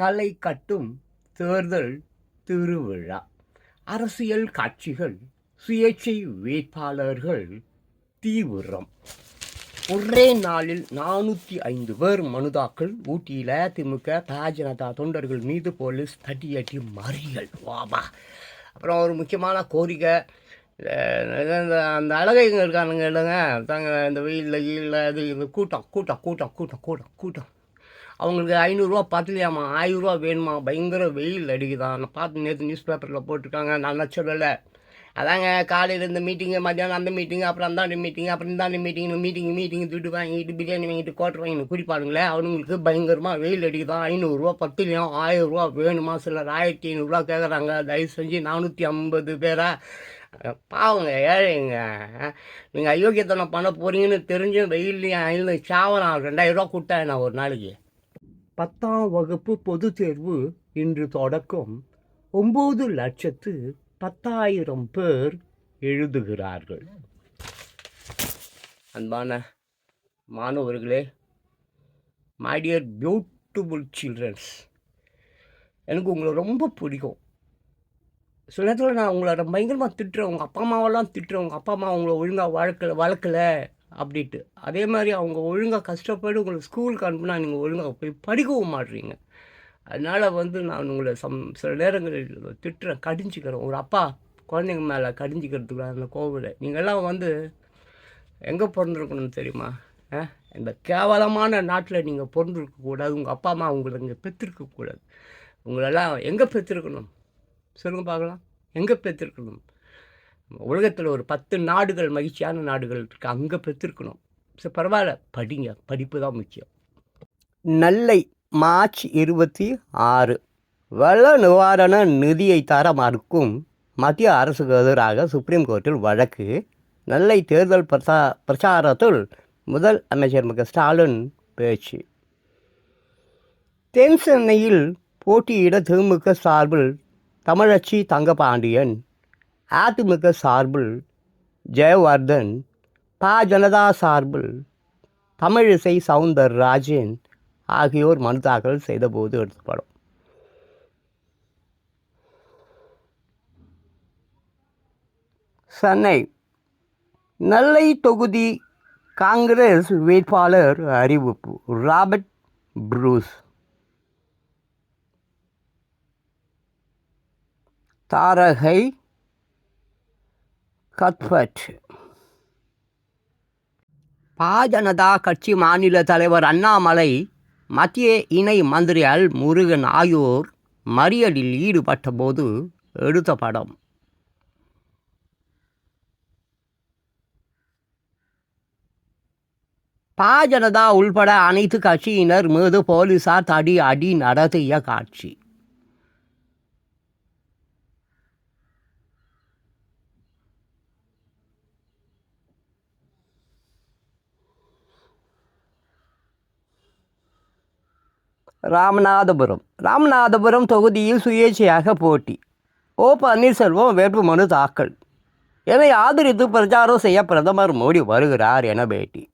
களை கட்டும் தேர்தல் திருவிழா. அரசியல் கட்சிகள் சுயேட்சை வேட்பாளர்கள் தீவிரம். ஒரே நாளில் நானூற்றி ஐந்து பேர் மனுதாக்கள் ஊட்டியில் திமுக பாஜனதா ஜனதா தொண்டர்கள் மீது போலீஸ் தட்டியட்டி மறியல். வாபா அப்புறம் ஒரு முக்கியமான கோரிக்கை இந்த அந்த அழகைங்க இருக்கானுங்க இல்லைங்க? தாங்க இந்த வெயிலில் கீழில் இது இந்த கூட்டம் கூட்டம் கூட்டம் கூட்டம் கூட்டம் கூட்டம். அவங்களுக்கு ஐநூறுரூவா பத்தலையாமா ஆயிரரூவா வேணுமா பயங்கர வெயில் அடிக்குதான் நான் பார்த்து நேற்று நியூஸ் பேப்பரில் போட்டிருக்காங்க. நான் சொல்லலை. அதாங்க காலையில் இந்த மீட்டிங்கு மத்தியானம் அந்த மீட்டிங்கு அப்புறம் அந்த மீட்டிங் அப்புறம் இந்தாண்டி மீட்டிங் மீட்டிங் மீட்டிங் துட்டு வாங்கிட்டு பிரியாணி வாங்கிட்டு கோட்டர் வாங்கிட்டு குடிப்பாருங்களே அவங்களுக்கு பயங்கரமாக வெயில் அடிக்குதான் ஐநூறுரூவா பத்துலையும் ஆயிரரூவா வேணுமா சிலர்? ஆயிரத்தி ஐநூறுரூவா கேட்குறாங்க தயவு செஞ்சு நானூற்றி ஐம்பது பேரா. பாவங்க ஏழைங்க. நீங்கள் அயோக்கியத்தனம் பண்ண போகிறீங்கன்னு தெரிஞ்சும் வெயில்லையும் ஐநூறு சாவரம் ரெண்டாயிரரூவா கொடுத்தேன் நான் ஒரு நாளைக்கு? பத்தாம் வகுப்பு பொதுத் தேர்வு இன்று தொடக்கம். ஒம்பது லட்சத்து பத்தாயிரம் பேர் எழுதுகிறார்கள். அன்பான மாணவர்களே மாடியர் பியூட்டிஃபுல் சில்ட்ரன்ஸ் எனக்கு உங்களை ரொம்ப பிடிக்கும். சில நேரத்தில் நான் உங்களை பயங்கரமாக திட்டுறேன். உங்கள் அப்பா அம்மாவெல்லாம் திட்டுறேன். உங்கள் அப்பா அம்மா உங்களை ஒழுங்காக வளர்க்கல வளர்க்கல. அப்படிட்டு அதே மாதிரி அவங்க ஒழுங்காக கஷ்டப்பட்டு உங்களை ஸ்கூலுக்கு அனுப்புனா நீங்கள் ஒழுங்காக போய் படிக்கவும் மாட்றீங்க. அதனால் வந்து நான் உங்களை சம் சில நேரங்களில் திட்டுறேன் கடிஞ்சிக்கிறேன். ஒரு அப்பா குழந்தைங்க மேலே கடிஞ்சிக்கிறதுக்கு அந்த கோவிலை. நீங்கள்லாம் வந்து எங்கே பிறந்திருக்கணும்னு தெரியுமா? இந்த கேவலமான நாட்டில் நீங்கள் பிறந்திருக்கக்கூடாது உங்கள் அப்பா அம்மா உங்களை இங்கே பெற்றிருக்கக்கூடாது உங்களெல்லாம் எங்கே பெற்றிருக்கணும் சொல்லுங்கள் பார்க்கலாம். எங்கே பெற்றிருக்கணும் உலகத்தில் ஒரு பத்து நாடுகள் மகிழ்ச்சியான நாடுகள் இருக்கு. அங்கே பெற்றிருக்கணும். சரி பரவாயில்ல. படிங்க. படிப்பு தான் முக்கியம். நல்லை மார்ச் இருபத்தி ஆறு. வெள்ள நிவாரண நிதியை தர மறுக்கும் மத்திய அரசுக்கு எதிராக சுப்ரீம் கோர்ட்டில் வழக்கு. நெல்லை தேர்தல் பிரசா பிரச்சாரத்தில் முதல் அமைச்சர் மு. ஸ்டாலின் பேச்சு. தென் சென்னையில் போட்டியிட திமுக சார்பில் தமிழச்சி தங்கபாண்டியன் அதிமுக சார்பில் ஜெயவர்தன் பா. ஜனதா சார்பில் தமிழிசை சவுந்தர் ராஜன் ஆகியோர் மனு தாக்கல் செய்தபோது எடுத்த படம். சென்னை நெல்லை தொகுதி காங்கிரஸ் வேட்பாளர் அறிவிப்பு ராபர்ட் ப்ரூஸ். தாரகை கத்பட் பாஜனதா கட்சி மாநில தலைவர் அண்ணாமலை மத்திய இணை மந்திரி அல் முருகன் ஆகியோர் மறியலில் ஈடுபட்ட போது எடுத்த படம். பாஜனதா உள்பட அனைத்து கட்சியினர் மீது போலீசார் தடி அடி நடத்திய காட்சி. ராமநாதபுரம். ராமநாதபுரம் தொகுதியில் சுயேட்சையாக போட்டி. ஓ பன்னீர்செல்வம் வேட்புமனு தாக்கல். என ஆதரித்து பிரச்சாரம் செய்ய பிரதமர் மோடி வருகிறார் என பேட்டி.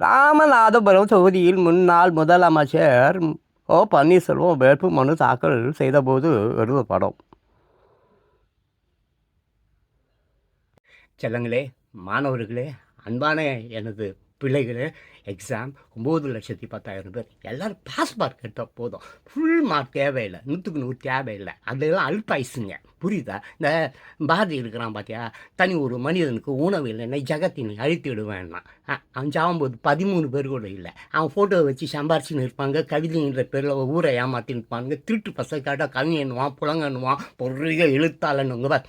ராமநாதபுரம் தொகுதியில் முன்னாள் முதலமைச்சர் ஓ பன்னீர்செல்வம் வேட்புமனு தாக்கல் செய்தபோது எடுத்த படம். செல்லங்களே மாணவர்களே அன்பான எனது பிள்ளைகளே எக்ஸாம் ஒம்பது லட்சத்தி பத்தாயிரம் பேர். எல்லோரும் பாஸ் மார்க் எடுத்தால் போதும். ஃபுல் மார்க் தேவையில்லை. நூற்றுக்கு நூறு தேவையில்லை. அதெல்லாம் அல்பாயிசுங்க. புரியுதா? இந்த பாரதி இருக்கிறான் பார்த்தியா தனி ஒரு மனிதனுக்கு உணவு இல்லைன்னா ஜகத்தினை அழித்து விடுவேன்னா. அவன் சாகும்போது பதிமூணு பேர் கூட இல்லை. அவன் ஃபோட்டோவை வச்சு சம்பாரிச்சுன்னு இருப்பாங்க. கவிதைன்ற பேரில் ஊரை ஏமாத்தின்னு இருப்பாங்க. திருட்டு பசக்காட்டாக கவிஞன்னுவான் புலங்கன்னுவான் பொருளிக எழுத்தாளனுங்க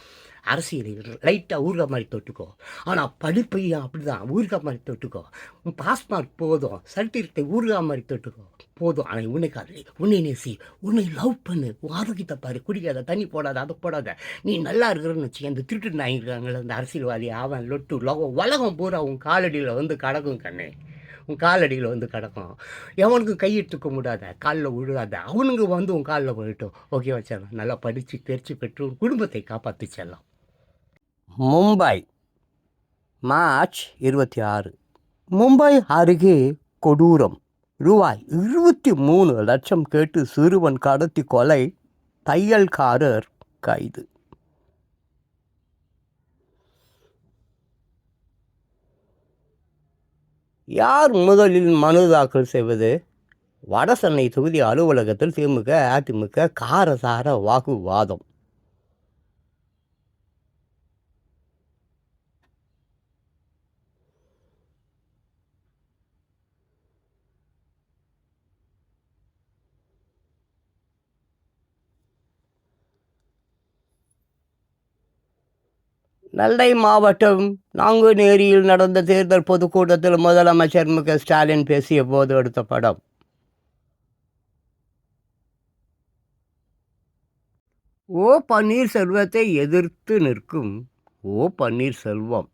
அரசியல் லைட்டாக ஊறுகாய் மாதிரி தொட்டுக்கோ. ஆனால் படிப்பையும் அப்படி தான் ஊறுகாய் மாதிரி தொட்டுக்கோ. உன் பாஸ் மார்க் போதும். சர்டிஃபிகேட்டை ஊறுகாய் மாதிரி தொட்டுக்கோ. போதும். ஆனால் உன்னை காதலி. உன்னை நேசி. உன்னை லவ் பண்ணு. உன் ஆரோக்கியத்தை பாரு. குடிக்காத தண்ணி போடாத அதை போடாத. நீ நல்லா இருக்கிறன்னு வச்சு அந்த திருட்டு நாய் இருக்காங்களே அந்த அரசியல்வாதி அவன் லொட்டு லோகம் உலகம் பூரா உன் காலடியில் வந்து கடக்கும் கண்ணே. உன் காலடியில் வந்து கிடக்கும். எவனுக்கும் கையெடுத்துக்க முடியாத காலில் விழுகாத அவனுங்க வந்து உன் காலில் போயிட்டோம். ஓகே வச்சிடலாம். நல்லா படித்து தெரிச்சு பெற்று குடும்பத்தை காப்பாற்றி செல்லாம் மும்பை மார்ச் இருபத்தி ஆறு. மும்பை அருகே கொடூரம். ரூபாய் இருபத்தி மூணு லட்சம் கேட்டு சிறுவன் கடத்தி கொலை தையல்காரர் கைது. யார் முதலில் மனு தாக்கல் செய்வது? வடசென்னை தொகுதி அலுவலகத்தில் திமுக அதிமுக காரசார வாக்குவாதம். நெல்லை மாவட்டம் நாங்குநேரியில் நடந்த தேர்தல் பொதுக்கூட்டத்தில் முதலமைச்சர் மு க ஸ்டாலின் பேசிய போது எடுத்த படம். ஓ பன்னீர்செல்வத்தை எதிர்த்து நிற்கும் ஓ பன்னீர்செல்வம்.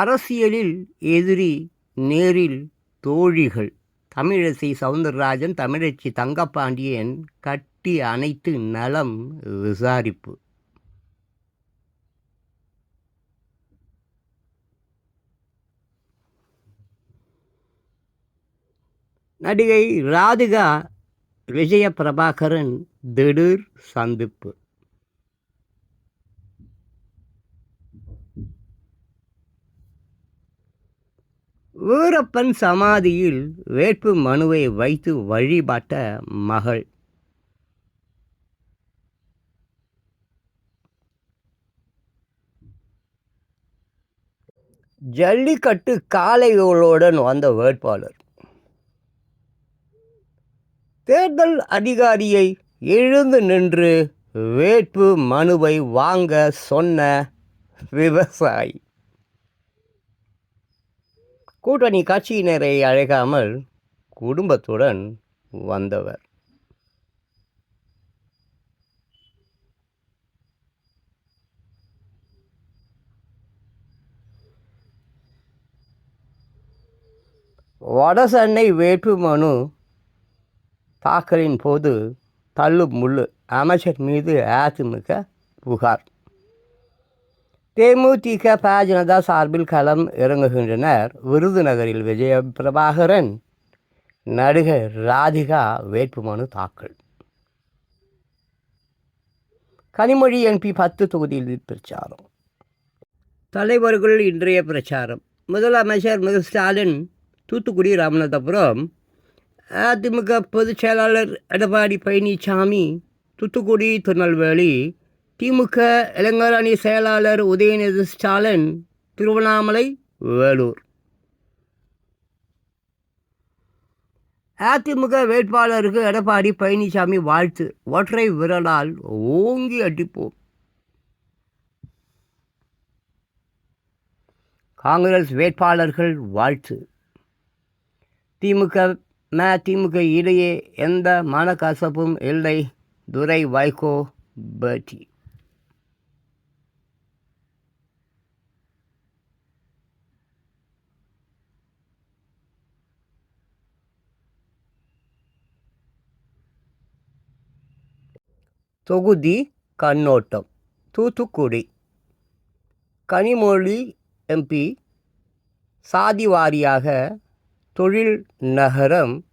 அரசியலில் எதிரி நேரில் தோழிகள். தமிழிசை சவுந்தரராஜன் தமிழச்சி தங்கப்பாண்டியன் கட்டி அனைத்து நலம் விசாரிப்பு. நடிகை ராதிகா விஜய பிரபாகரன் திடீர் சந்திப்பு. வீரப்பன் சமாதியில் வேட்பு மனுவை வைத்து வழிபட்ட மகள். ஜல்லிக்கட்டு காளைகளுடன் வந்த வேட்பாளர். தேர்தல் அதிகாரியை எழுந்து நின்று வேட்பு மனுவை வாங்க சொன்ன விவசாயி. கூட்டணி கட்சியினரை அழைக்காமல் குடும்பத்துடன் வந்தவர். வடசென்னை வேட்புமனு தாக்கலின் போது தள்ளு முள்ளு அமைச்சர் மீது அதிமுக புகார். தேமுதிக பா ஜனதா சார்பில் களம் இறங்குகின்றனர். விருதுநகரில் விஜய பிரபாகரன் நடிகர் ராதிகா வேட்புமனு தாக்கல். கனிமொழி எம்பி பத்து தொகுதியில் பிரச்சாரம். தலைவர்கள் இன்றைய பிரச்சாரம். முதலமைச்சர் மு ஸ்டாலின் தூத்துக்குடி ராமநாதபுரம் அதிமுக பொதுச் செயலாளர் எடப்பாடி பழனிசாமி தூத்துக்குடி திருநெல்வேலி திமுக இளைஞர் அணி செயலாளர் உதயநிதி ஸ்டாலின் திருவண்ணாமலை வேலூர். அதிமுக வேட்பாளருக்கு எடப்பாடி பழனிசாமி வாழ்த்து. ஒற்றை விரலால் ஓங்கி அடிப்போம். காங்கிரஸ் வேட்பாளர்கள் வாழ்த்து. திமுக ம திமுக இடையே எந்த மனக்கசப்பும் இல்லை. துரை வைகோ பேட்டி. தொகுதி கண்ணோட்டம். தூத்துக்குடி. கனிமொழி எம்பி சாதி வாரியாக தொழில் நகரம்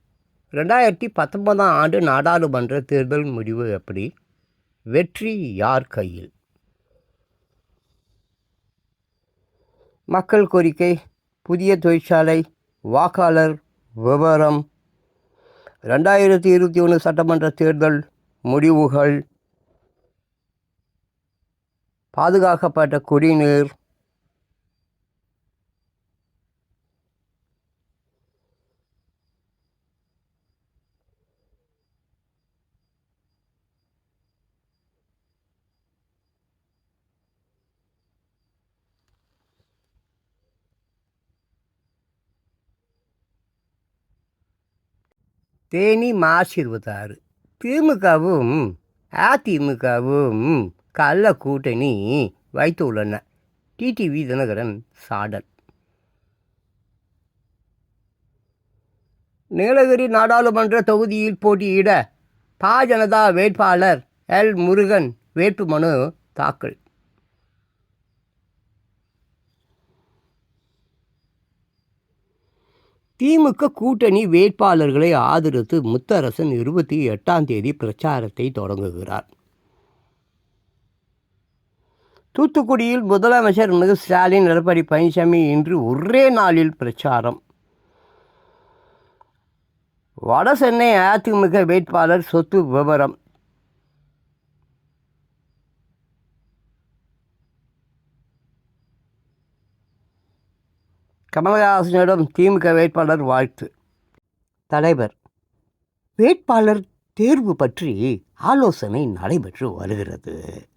ரெண்டாயிரத்தி பத்தொன்பதாம் ஆண்டு நாடாளுமன்ற தேர்தல் முடிவு எப்படி? வெற்றி யார் கையில்? மக்கள் கோரிக்கை புதிய தொழிற்சாலை வாக்காளர் விவரம். ரெண்டாயிரத்தி இருபத்தி ஒன்று சட்டமன்ற தேர்தல் முடிவுகள் பாதுகாக்கப்பட்ட குடிநீர். தேனி மார்ச் இருபத்தாறு திமுகவும் அதிமுகவும் கள்ள கூட்டணி வைத்துள்ளன டிடிவி தினகரன் சாடல். நீலகிரி நாடாளுமன்ற தொகுதியில் போட்டியிட பா ஜனதா வேட்பாளர் எல். முருகன் வேட்புமனு தாக்கல். திமுக கூட்டணி வேட்பாளர்களை ஆதரித்து முத்தரசன் இருபத்தி எட்டாம் தேதி பிரச்சாரத்தை தொடங்குகிறார். தூத்துக்குடியில் முதலமைச்சர் மு ஸ்டாலின் எடப்பாடி பழனிசாமி இன்று ஒரே நாளில் பிரச்சாரம். வட சென்னை அதிமுக வேட்பாளர் சொத்து விவரம். கமலஹாசனிடம் திமுக வேட்பாளர் வாழ்த்து. தலைவர் வேட்பாளர் தேர்வு பற்றி ஆலோசனை நடைபெற்று வருகிறது.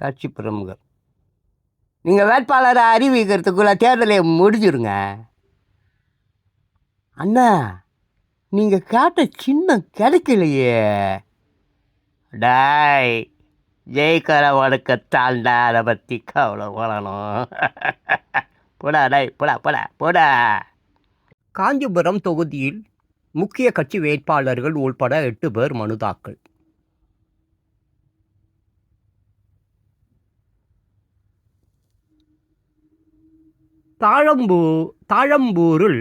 கட்சி பிரமுகர். நீங்கள் வேட்பாளரை அறிவிக்கிறதுக்குள்ள தேர்தலை முடிஞ்சிருங்க. அண்ணா நீங்கள் கேட்ட சின்னம் கிடைக்கலையே. டாய் ஜெயிக்கிறவனுக்கு தாண்டா அதை பற்றி கவலை போடணும் போடா டாய் போடா போடா போடா. காஞ்சிபுரம் தொகுதியில் முக்கிய கட்சி வேட்பாளர்கள் உள்பட எட்டு பேர் மனு தாக்கல். தாழம்பூ தாழம்பூரில்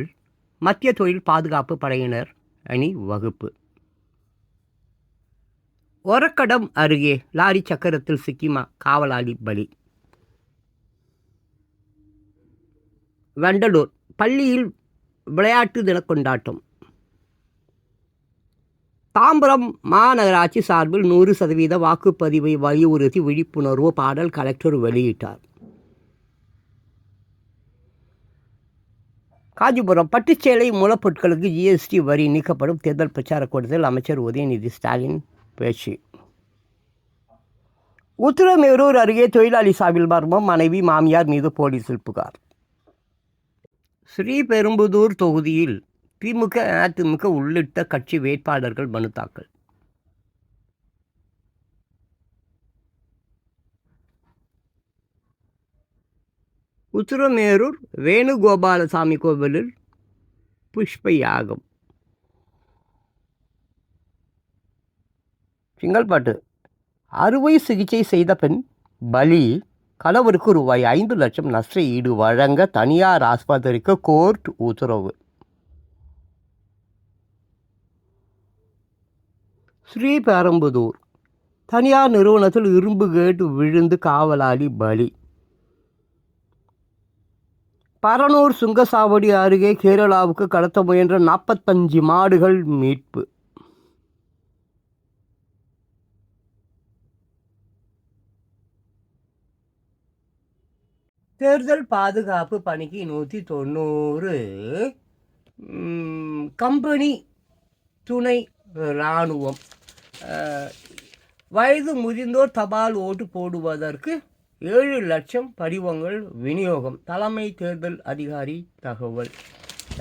மத்திய தொழில் பாதுகாப்பு படையினர் அணி வகுப்பு. ஒரக்கடம் அருகே லாரி சக்கரத்தில் சிக்கிமா காவலாளி பலி. வண்டலூர் பள்ளியில் விளையாட்டு தின கொண்டாட்டம். தாம்பரம் மாநகராட்சி சார்பில் நூறு சதவீத வாக்குப்பதிவை வலியுறுத்தி விழிப்புணர்வு பாடல் கலெக்டர் வெளியிட்டார். காஞ்சிபுரம் பட்டுச்சேலை மூலப்பொருட்களுக்கு ஜிஎஸ்டி வரி நீக்கப்படும் தேர்தல் பிரச்சார கூட்டத்தில் அமைச்சர் உதயநிதி ஸ்டாலின் பேச்சு. உத்திரமேரூர் அருகே தொழிலாளி சாவில் மர்மம். மனைவி மாமியார் மீது போலீசில் புகார். ஸ்ரீபெரும்புதூர் தொகுதியில் திமுக அதிமுக உள்ளிட்ட கட்சி வேட்பாளர்கள் மனு தாக்கல். உத்திரமேரூர் வேணுகோபாலசாமி கோவிலில் புஷ்ப யாகம் சிங்கல்பாட்டு அறுவை சிகிச்சை செய்த பெண் பலி கணவருக்கு ரூபாய் ஐந்து லட்சம் நஷ்ட ஈடு வழங்க தனியார் ஆஸ்பத்திரிக்கு கோர்ட் உத்தரவு. ஸ்ரீபெரும்புதூர். தனியார் நிறுவனத்தில் இரும்பு கேட்டு விழுந்து காவலாளி பலி. பரனூர் சுங்கசாவடி அருகே கேரளாவுக்கு கடத்த முயன்ற நாற்பத்தஞ்சு மாடுகள் மீட்பு. தேர்தல் பாதுகாப்பு பணிக்கு நூற்றி தொண்ணூறு கம்பெனி துணை இராணுவம் வயது முதிர்ந்தோர் தபால் ஓட்டு போடுவதற்கு ஏழு லட்சம் படிவங்கள் விநியோகம் தலைமை தேர்தல் அதிகாரி தகவல்.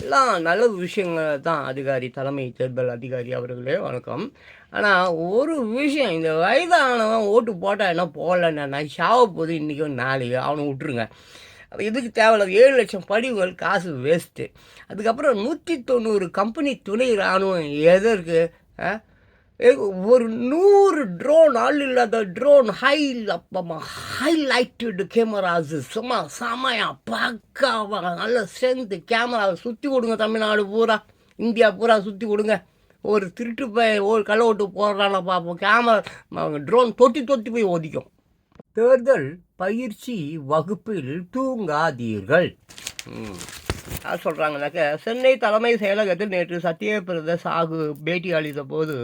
எல்லாம் நல்ல விஷயங்கள் தான் அதிகாரி தலைமை தேர்தல் அதிகாரி அவர்களே வணக்கம். ஆனால் ஒரு விஷயம் இந்த வயதானவன் ஓட்டு போட்டால் என்ன போடலன்னா நான் சாவ போது இன்றைக்கும் நாளைக்கு அவனை விட்டுருங்க. அப்போ இதுக்கு தேவையில்ல. ஏழு லட்சம் படிவுகள் காசு வேஸ்ட்டு அதுக்கப்புறம் நூற்றி தொண்ணூறு கம்பெனி துணை இராணுவம் எதற்கு? ஆ? ஒரு நூறு ட்ரோன் ஆள் இல்லாத ட்ரோன் ஹை ஹைலைட்டடு கேமராஸு சும்மா செமையா பக்காவா நல்ல ஸ்ட்ரென்த்து கேமரா சுற்றி கொடுங்க தமிழ்நாடு பூரா இந்தியா பூரா சுற்றி கொடுங்க. ஒரு திருட்டு போய் ஒரு களை ஓட்டு போடுறான பார்ப்போம் கேமரா ட்ரோன் தொட்டி தொட்டி போய் ஒதிக்கும் தேர்தல் பயிற்சி வகுப்பில் தூங்காதீர்கள். யார் சொல்கிறாங்கனாக்க சென்னை தலைமை செயலகத்தில் நேற்று சத்யபிரத சாகு பேட்டி அளித்த போது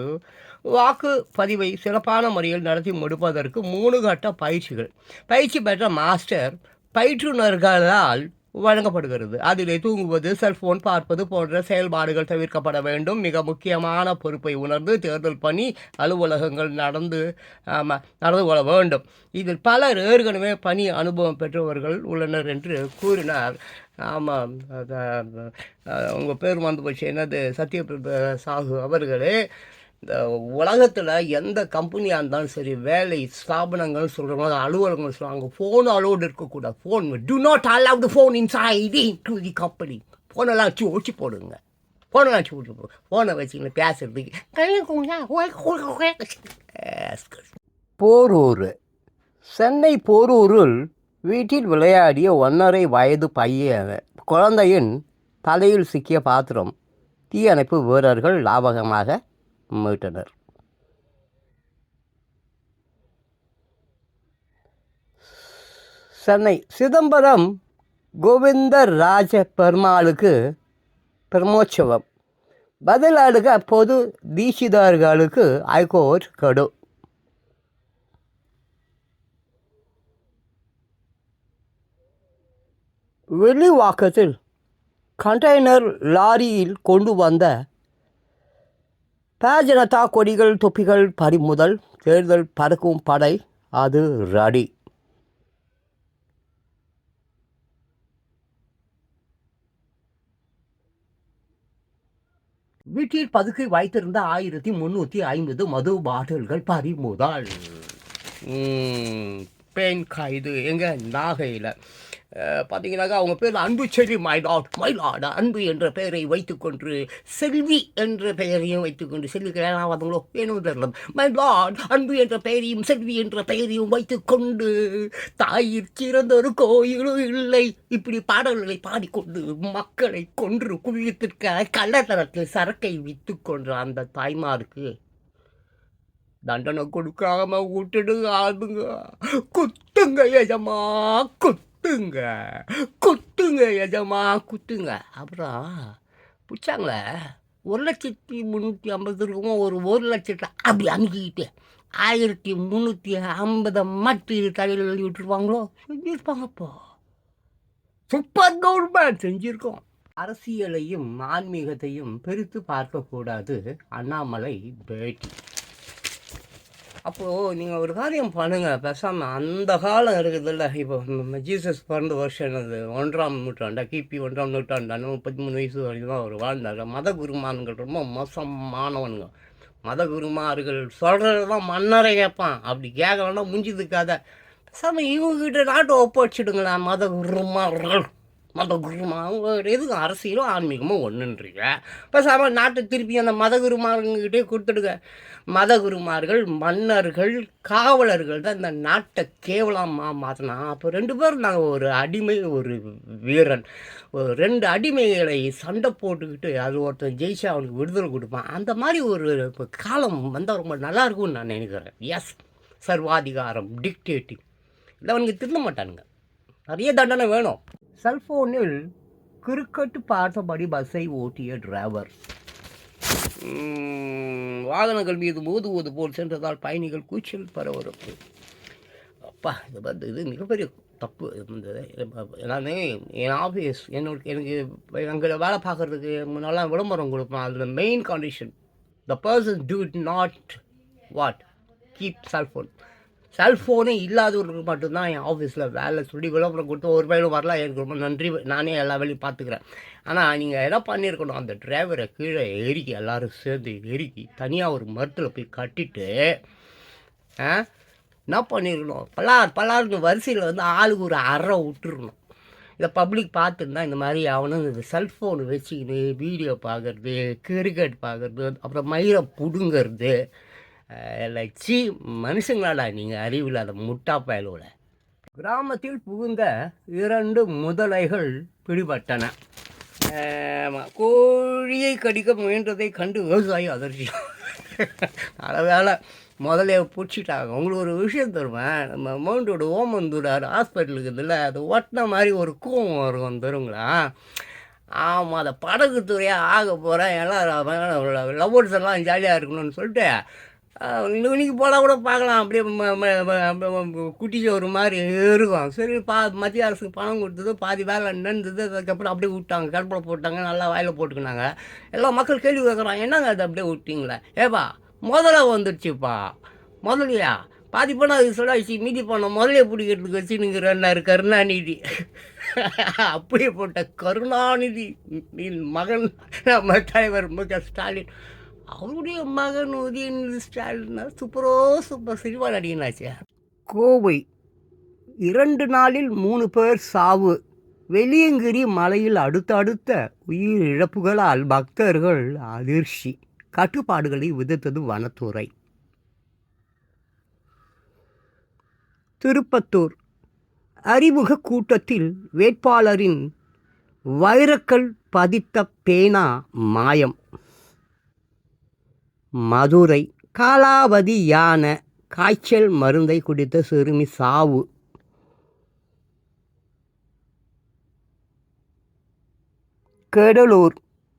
வாக்கு பதிவை சிறப்பான முறையில் நடத்தி முடிப்பதற்கு மூணு கட்ட பயிற்சிகள். பயிற்சி பெற்ற மாஸ்டர் பயிற்றுனர்களால் வழங்கப்படுகிறது. அதிலே தூங்குவது செல்போன் பார்ப்பது போன்ற செயல்பாடுகள் தவிர்க்கப்பட வேண்டும். மிக முக்கியமான பொறுப்பை உணர்ந்து தேர்தல் பணி அலுவலகங்கள் நடந்து நடந்து கொள்ள வேண்டும். இதில் பலர் ஏற்கனவே பணி அனுபவம் பெற்றவர்கள் உள்ளனர் என்று கூறினார். ஆமாம் உங்கள் பேர் வந்து போச்சு. என்னது? சத்யபிரத சாகு அவர்களே. இந்த உலகத்தில் எந்த கம்பெனியாக இருந்தாலும் சரி வேலை ஸ்தாபனங்கள் சொல்கிறாங்க அலுவலகங்கள் சொல்லுவாங்க. ஃபோன் அலோடு இருக்கக்கூடாது. Phone do not allow the phone inside to the company ஃபோனெல்லாம் வச்சு ஒழிச்சு போடுங்க. ஃபோனெல்லாம் வச்சு ஒழிச்சு போடுங்க. ஃபோனை வச்சுக்கின்னு பேசுறதுக்கு போரூர். சென்னை போரூரில் வீட்டில் விளையாடிய ஒன்றரை வயது பையன் குழந்தையின் தலையில் சிக்கிய பாத்திரம். தீயணைப்பு வீரர்கள் லாபகமாக மீட்டனர். சென்னை சிதம்பரம் கோவிந்தராஜ பெருமாளுக்கு பிரமோற்சவம் பதிலடுக பொது தீட்சிதார்களுக்கு ஐகோர்ட் கடு. வெளிவாக்கத்தில் கண்டெய்னர் லாரியில் கொண்டு வந்த பாஜனதா கொடிகள் தொப்பிகள் பறிமுதல் தேர்தல் பறக்கும் படை அது ரடி. வீட்டில் பதுக்கி வைத்திருந்த ஆயிரத்தி முந்நூற்றி ஐம்பது மது பாட்டில்கள் பறிமுதல் பெண் கைது எங்க நாகையில். பார்த்தீங்கன்னாக்கா அவங்க பேர் அன்பு செல்வி மைலாட் மைலாட் அன்பு என்ற பெயரை வைத்துக்கொண்டு செல்வி என்ற பெயரையும் வைத்துக்கொண்டு செல்வி கல்யாணம் வேணும் தெரியல. மைலாட் அன்பு என்ற பெயரையும் செல்வி என்ற பெயரையும் வைத்துக்கொண்டு தாயிற் சிறந்த ஒரு கோயிலும் இல்லை. இப்படி பாடல்களை பாடிக்கொண்டு மக்களை கொன்று குவியத்திற்காக கள்ளத்தரத்தில் சரக்கை விற்றுக்கொண்டு அந்த தாய்மாருக்கு தண்டனை கொடுக்காம விட்டுடுங்க ஆளுங்க. குத்துங்க எஜமா குத்துங்க. குத்துங்க எஜமா குத்துங்க. அப்புறம் பிடிச்சாங்களே ஒரு லட்சத்தி முந்நூற்றி ஐம்பது இருக்கும் ஒரு ஒரு லட்சத்தை அப்படி அமுக்கிக்கிட்டு ஆயிரத்தி முந்நூற்றி ஐம்பதை மட்டி தலையில் எழுதி விட்டுருவாங்களோ? செஞ்சுருப்பாங்கப்போ சூப்பர் கவர்மெண்ட் செஞ்சுருக்கோம். அரசியலையும் ஆன்மீகத்தையும் பிரித்து பார்க்கக்கூடாது அண்ணாமலை பேட்டி. அப்போது நீங்கள் ஒரு காரியம் பண்ணுங்கள் பேசாமல் அந்த காலம் இருக்குதுல்ல. இப்போ ஜீசஸ் பிறந்த வருஷம் அது ஒன்றாம் நூற்றாண்டா? கிபி ஒன்றாம் நூற்றாண்டா? முப்பத்தி மூணு வயசு வரைக்கும் தான் அவர் வாழ்ந்தார். மத குருமான்கள் ரொம்ப மோசமானவனுங்க. மத குருமார்கள் சொல்கிறது தான் மன்னரை கேட்பான் அப்படி கேட்கலன்னா முடிஞ்சதுக்காத பேசாமல் இவங்ககிட்ட நாட்டை ஒப்படைச்சிடுங்களேன் மத குருமார்கள் மத குருமா அவங்க எதுக்கும் அரசியலும் ஆன்மீகமும் ஒன்றுன்றீங்க பேசாமல் நாட்டை திருப்பி அந்த மத குருமார்கிட்டே கொடுத்துடுங்க. மத குருமார்கள் மன்னர்கள் காவலர்கள் தான் இந்த நாட்டை கேவலமாக மாற்றினா அப்போ ரெண்டு பேரும் நாங்கள் ஒரு அடிமை ஒரு வீரன். ஒரு ரெண்டு அடிமைகளை சண்டை போட்டுக்கிட்டு அது ஒருத்தன் ஜெயிச்சா அவனுக்கு விடுதலை கொடுப்பான். அந்த மாதிரி ஒரு காலம் வந்தால் ரொம்ப நல்லா இருக்கும்னு நான் நினைக்கிறேன். எஸ் சர்வாதிகாரம் டிக்டேட்டிங் இல்லை அவனுக்கு திருந்த மாட்டானுங்க. நிறைய தண்டனை வேணும். செல்போனில் கிரிக்கெட் பார்த்தபடி பஸ்ஸை ஓட்டிய டிரைவர் வாகனங்கள் மீது மோதுவது போல் சென்றதால் பயணிகள் கூச்சல் பரபரப்பு. அப்பா இது வந்து இது மிகப்பெரிய தப்பு. இந்த நான் என் ஆஃபீஸ் என்னோட எனக்கு எங்களை வேலை பார்க்குறதுக்கு முன்னெல்லாம் விளம்பரம் கொடுப்பேன். அதில் main condition the person do not what keep cellphone செல்ஃபோனே இல்லாதவர்களுக்கு மட்டும்தான் என் ஆஃபீஸில் வேலை. சொல்லி விளம்பரம் கொடுத்து ஒரு பையனும் வரலாம் எனக்கு ரொம்ப நன்றி. நானே எல்லா வேலையும் பார்த்துக்கிறேன். ஆனால் நீங்கள் என்ன பண்ணியிருக்கணும்? அந்த டிரைவரை கீழே எரிக்கி எல்லாரும் சேர்ந்து எரிக்கி தனியாக ஒரு மரத்தில் போய் கட்டிட்டு ஆ? என்ன பண்ணியிருக்கணும் பல்லார் பல்லார்னு வரிசையில் வந்து ஆளுக்கு ஒரு அறை விட்டுருணும் இதை பப்ளிக் பார்த்துருந்தா இந்த மாதிரி அவனும் இந்த செல்ஃபோன் வச்சுக்கின்னு வீடியோ பார்க்குறது கிரிக்கெட் பார்க்குறது அப்புறம் மயிரை பிடுங்கிறது லட்சி மனுஷங்களாடா நீங்கள் அறிவில்லாத முட்டா பயலோட கிராமத்தில் புகுந்த இரண்டு முதலைகள் பிடிபட்டன கோழியை கடிக்க முயன்றதை கண்டு விவசாயி அதிர்ச்சி நல்ல முதல்ல பிடிச்சிட்டாங்க உங்களுக்கு ஒரு விஷயம் தருவேன் நம்ம மவுண்டோட ஓமந்தூடார் ஹாஸ்பிட்டலுக்கு இதில் அது ஒட்டின மாதிரி ஒரு கூவம் வரும் தருங்களா ஆமாம் அதை படகு துறையாக ஆக போகிறேன் எல்லாம் லவ்வர்ஸ் எல்லாம் ஜாலியாக இருக்கணும்னு சொல்லிட்டு இன்னைக்கு போனால் கூட பார்க்கலாம். அப்படியே குட்டிக்கு ஒரு மாதிரி இருக்கும் சரி பா மத்திய அரசுக்கு பணம் கொடுத்தது பாதி வேலை நடந்தது அதுக்கப்புறம் அப்படியே விட்டாங்க. கடப்பில் போட்டாங்க நல்லா வாயில் போட்டுக்கினாங்க. எல்லா மக்கள் கேள்வி கேட்குறாங்க என்னங்க அது அப்படியே விட்டிங்களே? ஏப்பா முதல்ல வந்துடுச்சுப்பா. முதலியா? பாதி பணம் அது சொல்லாச்சு மீதி பணம் முதலே பிடிக்கிறதுக்கு வச்சுனுங்கிறாரு கருணாநிதி. அப்படியே போட்ட கருணாநிதி மகன் நம்ம தலைவர் மு க ஸ்டாலின். அவருடைய மகன் உதயநிதி ஸ்டாலின் சூப்பரோ சூப்பர் சினிமா நடிகனாச்சு. கோவை. இரண்டு நாளில் மூணு பேர் சாவு. வெளியங்கிரி மலையில் அடுத்தடுத்த உயிர் இழப்புகளால் பக்தர்கள் அதிர்ச்சி. கட்டுப்பாடுகளை விதித்தது வனத்துறை. திருப்பத்தூர். அறிமுக கூட்டத்தில் வேட்பாளரின் வைரக்கல் பதித்த பேனா மாயம். மதுரை காலாவதியான காய்ச்சல் மருந்தை குடித்த சிறுமி சாவு. கடலூர்.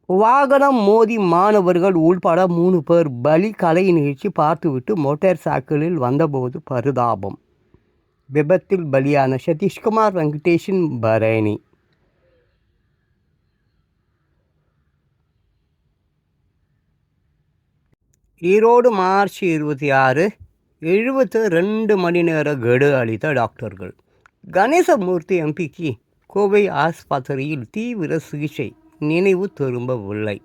வாகனம் மோதி மாணவர்கள் உள்பட மூணு பேர் பலி கலை நிகழ்ச்சி பார்த்துவிட்டு மோட்டார் சைக்கிளில் வந்தபோது பரிதாபம். விபத்தில் பலியான சதீஷ்குமார் வெங்கடேஷன் பரணி. ஈரோடு மார்ச் இருபத்தி ஆறு எழுபத்து ரெண்டு மணி நேர கெடு அளித்த டாக்டர்கள். கணேசமூர்த்தி எம்பிக்கு கோவை ஆஸ்பத்திரியில் தீவிர சிகிச்சை நினைவு திரும்பவில்லை.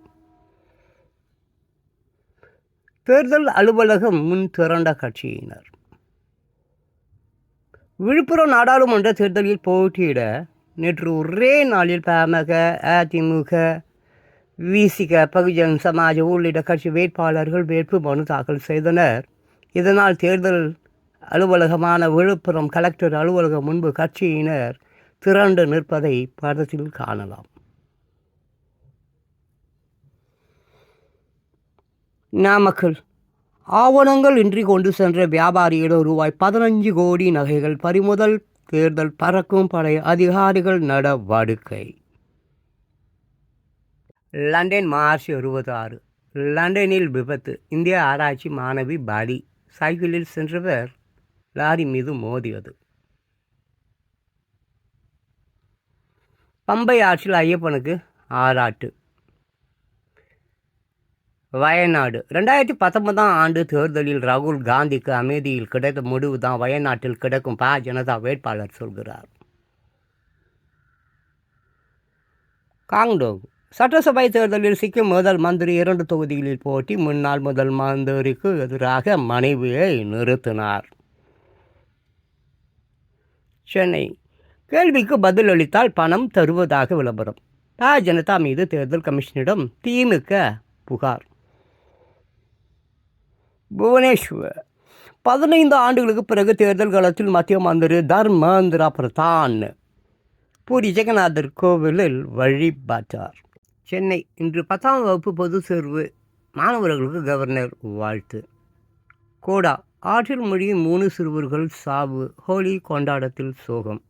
தேர்தல் அலுவலகம் முன் திரண்ட கட்சியினர். விழுப்புரம் நாடாளுமன்ற தேர்தலில் போட்டியிட நேற்று ஒரே நாளில் பாமக அதிமுக விசிக பகுஜன் சமாஜ் உள்ளிட்ட கட்சி வேட்பாளர்கள் வேட்பு மனு தாக்கல் செய்தனர். இதனால் தேர்தல் அலுவலகமான விழுப்புரம் கலெக்டர் அலுவலகம் முன்பு கட்சியினர் திரண்டு நிற்பதை படத்தில் காணலாம். நாமக்கல். ஆவணங்கள் இன்றி கொண்டு சென்ற வியாபாரியிடம் ரூபாய் பதினஞ்சு கோடி நகைகள் பறிமுதல் தேர்தல் பறக்கும் படை அதிகாரிகள் நடவடிக்கை லண்டன் மார்ச் இருபத்தி ஆறு லண்டனில் விபத்து. இந்திய ஆராய்ச்சி மாணவி பாடி சைக்கிளில் சென்றவர் லாரி மீது மோதியது. பம்பை ஆற்றில் ஐயப்பனுக்கு ஆராட்டு வயநாடு. ரெண்டாயிரத்தி பத்தொன்பதாம் ஆண்டு தேர்தலில் ராகுல் காந்திக்கு அமைதியில் கிடைத்த முடிவு தான் வயநாட்டில் கிடைக்கும் பா. ஜனதா வேட்பாளர் சொல்கிறார். காங்டோங். சட்டசபை தேர்தலில் சிக்கிம் முதல் மந்திரி இரண்டு தொகுதிகளில் போட்டி முன்னாள் முதல் மந்திரிக்கு எதிராக மனைவியை நிறுத்தினார். சென்னை. கேள்விக்கு பதிலளித்தால் பணம் தருவதாக விளம்பரம். பா. ஜனதா மீது தேர்தல் கமிஷனிடம் திமுக புகார். புவனேஸ்வர். பதினைந்து ஆண்டுகளுக்கு பிறகு தேர்தல் காலத்தில் மத்திய மந்திரி தர்மேந்திரா பிரதான் பூரி ஜெகநாதர் கோவிலில் வழிபாட்டார். சென்னை இன்று பத்தாம் வகுப்பு பொது தேர்வு. மாணவர்களுக்கு கவர்னர் வாழ்த்து. கோடா ஆற்றில் மொழியும் மூணு சிறுவர்கள் சாவு. ஹோலி கொண்டாடத்தில் சோகம்.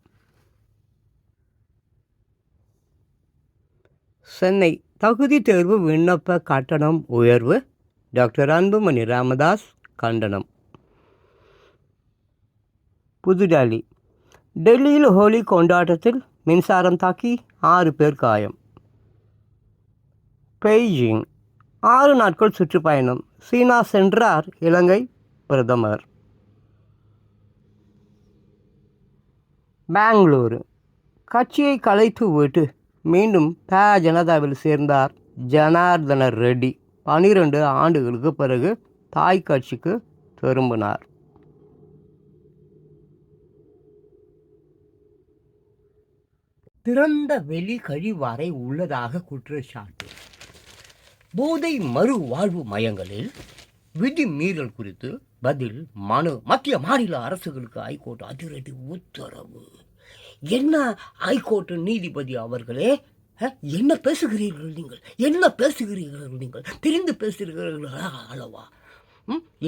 சென்னை தகுதி தேர்வு விண்ணப்ப கட்டணம் உயர்வு. டாக்டர் அன்புமணி ராமதாஸ் கண்டனம். புதுடெல்லி டெல்லியில் ஹோலி கொண்டாட்டத்தில் மின்சாரம் தாக்கி ஆறு பேர் காயம். பெய்ஜிங் ஆறு நாட்கள் சுற்றுப்பயணம். சீனா சென்றார் இலங்கை பிரதமர். பெங்களூரு. கட்சியை கலைத்து விட்டு மீண்டும் ப ஜனதாவில் சேர்ந்தார் ஜனார்தன ரெட்டி. பனிரெண்டு ஆண்டுகளுக்கு பிறகு தாய் கட்சிக்கு திரும்பினார். திறந்த வெளி கழிவாறை உள்ளதாக குற்றச்சாட்டு. போதை மறு வாழ்வு மையங்களில் விதி மீறல் குறித்து பதில் மனு மத்திய மாநில அரசுகளுக்கு ஹைகோர்ட் அதிரடி உத்தரவு. என்ன ஹைகோர்ட் நீதிபதி அவர்களே? என்ன பேசுகிறீர்கள் நீங்கள்? என்ன பேசுகிறீர்கள் நீங்கள்? தெரிந்து பேசுகிறீர்களா அளவா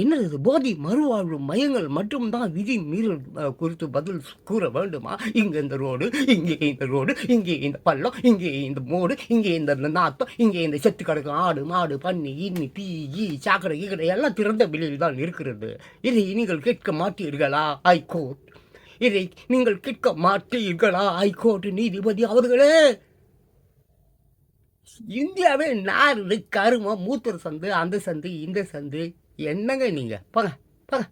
என்னது இது போதி மறுவாழ்வு மையங்கள் மட்டும்தான் விதி மீறல் குறித்து பதில் கூற வேண்டுமா? இங்கே இந்த ரோடு இங்கே இந்த ரோடு இங்கே இந்த பள்ளம் இங்கே இந்த மோடு இங்கே இந்த நாத்தம் இங்கே இந்த செத்து கிடக்கும் ஆடு மாடு பன்னி இன்னி தீ ஈ சாக்கடை ஈக்கடை எல்லாம் திறந்த வெளியில் தான் இருக்கிறது. இதை நீங்கள் கேட்க மாட்டீர்களா ஹைகோர்ட் இதை நீங்கள் கேட்க மாட்டீர்களா ஹைகோர்ட் நீதிபதி அவர்களே? இந்தியாவே நாறு கருமம் மூத்தர் சந்து அந்த சந்து இந்த சந்து என்னங்க நீங்கள் போங்க போங்க.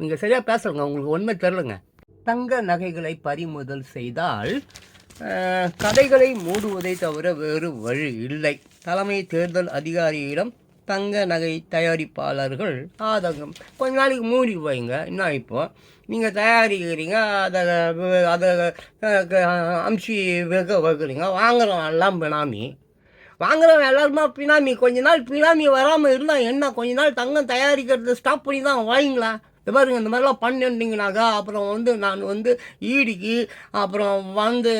நீங்கள் சரியாக பேசலங்க உங்களுக்கு ஒன்றுமே தெரிலங்க தங்க நகைகளை பறிமுதல் செய்தால் கதைகளை மூடுவதை தவிர வேறு வழி இல்லை. தலைமை தேர்தல் அதிகாரியிடம் தங்க நகை தயாரிப்பாளர்கள் ஆதங்கம். கொஞ்ச நாளைக்கு மூடி வைங்க. என்ன இப்போ? நீங்கள் தயாரிக்கிறீங்க அதை அதை அம்சி வைக்க வைக்கிறீங்க வாங்குறோம் எல்லாம் பினாமி வாங்குறவன் எல்லாருமா பினாமி? கொஞ்ச நாள் பினாமி வராமல் இருந்தால் என்ன? கொஞ்ச நாள் தங்கம் தயாரிக்கிறத ஸ்டாப் பண்ணி தான் வாங்கிங்களா இந்த பாருங்க இந்த மாதிரிலாம் பண்ணிட்டீங்கனாக்கா அப்புறம் வந்து நான் வந்து ஈடிக்கு அப்புறம் வந்து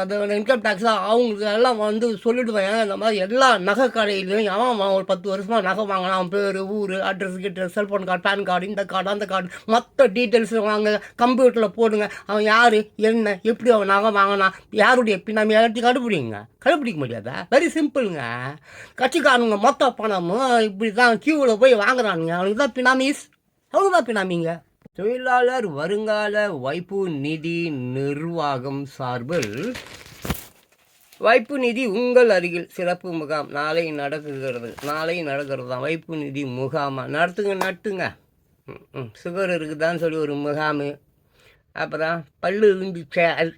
அது இன்கம் டேக்ஸ் அவங்களுக்கு எல்லாம் வந்து சொல்லிவிடுவேன் இந்த மாதிரி எல்லா நகை கடையிலையும் அவன் ஒரு பத்து வருஷமாக நகை வாங்கினா அவன் பேர் ஊர் அட்ரஸ் கிட்ட செல்ஃபோன் கார்டு பேன் கார்டு இந்த கார்டு அந்த கார்டு மொத்த டீட்டெயில்ஸ் வாங்க கம்ப்யூட்டரில் போடுங்க. அவன் யார் என்ன எப்படி அவன் நகை வாங்கினா யாருடைய பின்னாமி எல்லாத்தையும் கண்டுபிடிங்க. கண்டுபிடிக்க முடியாதா? வெரி சிம்பிளுங்க கட்சிக்காரங்க மொத்த பணமும் இப்படி தான் கியூவில் போய் வாங்குறானுங்க. அவனுக்கு தான் பினாமிஸ் அவங்க தொழிலாளர் வருங்கால வைப்பு நிதி நிர்வாகம் சார்பில் வைப்பு நிதி உங்கள் அருகில் சிறப்பு முகாம் நாளை நடக்குகிறது. நாளை நடக்கிறது? தான் வைப்பு நிதி முகாமா? நடத்துங்க நட்டுங்க சுகர் இருக்குதான்னு சொல்லி ஒரு முகாம். அப்புறம் பல்லு இருந்துச்சே? அது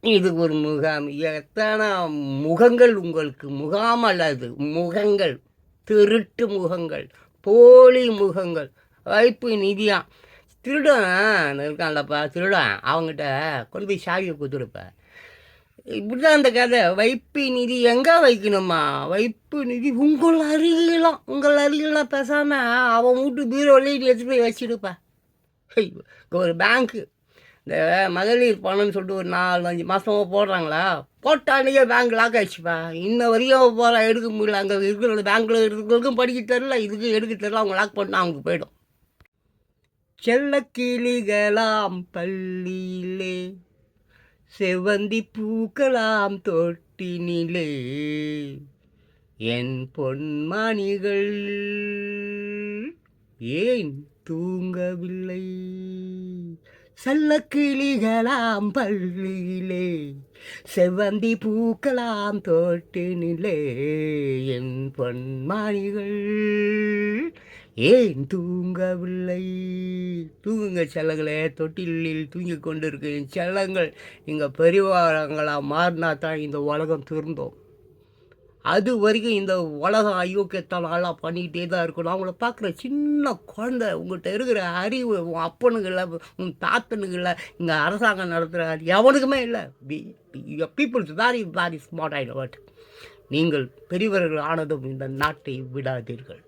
இதுக்கு ஒரு முகாம். எத்தனை முகங்கள் உங்களுக்கு? முகாம் அல்லது முகங்கள். திருட்டு முகங்கள். போலி முகங்கள். வைப்பு நிதியாம் திருடன் இருக்கான்லப்பா திருடன். அவங்ககிட்ட கொண்டு போய் சாவியை கொடுத்துருப்ப இப்படிதான் அந்த கதை. வைப்பு நிதி எங்கே வைக்கணுமா? வைப்பு நிதி உங்கள் அருகிலாம் உங்கள் அருகிலாம் பேசாமல் அவன் வீட்டு பீரோலையும் எடுத்துகிட்டு போய் வச்சுடுப்பா. ஒரு பேங்க்கு இந்த மகளிர் பணம்னு சொல்லிட்டு ஒரு நாலு அஞ்சு மாதமாக போடுறாங்களா? போட்டானுக்கே பேங்க் லாக் ஆயிடுச்சுப்பா. இன்ன வரையும் போகிற எடுக்க முடியல. அங்கே இருக்கிற பேங்க்கில் இருக்கிறவங்களுக்கும் படிக்க தெரில இதுக்கு எடுக்க தெரில அவங்க லாக் பண்ணால் அவங்க போயிடும். செல்ல கிளிகளாம் பள்ளியிலே செவந்தி பூக்கலாம் தொட்டினிலே. என் பொன்மானிகள் ஏன் தூங்கவில்லை? செல்ல கிளிகளாம் பள்ளியிலே செவ்வந்தி பூக்கலாம் தோட்டினிலே. என் பொன்மானிகள் ஏன் தூங்கவில்லை. தூங்குங்க செல்லங்களே தொட்டிலில் தூங்கிக் கொண்டு என் செல்லங்கள் நீங்கள் பெரியவாரங்களாக மாறினா தான் இந்த உலகம் திருந்தோம். அது வரைக்கும் இந்த உலகம் அயோக்கியத்தனாலாம் பண்ணிக்கிட்டே தான் இருக்கணும் அவங்கள பார்க்குற சின்ன குழந்தை. உங்கள்கிட்ட இருக்கிற அறிவு உன் அப்பனுங்கள உன் தாத்தனுங்கள இங்கே அரசாங்கம் நடத்துகிற எவனுக்குமே இல்லை. பீப்புள்ஸ் வேரி வேரி ஸ்மார்ட் ஆகிடும் பட் நீங்கள் பெரியவர்கள் ஆனதும் இந்த நாட்டை விடாதீர்கள்.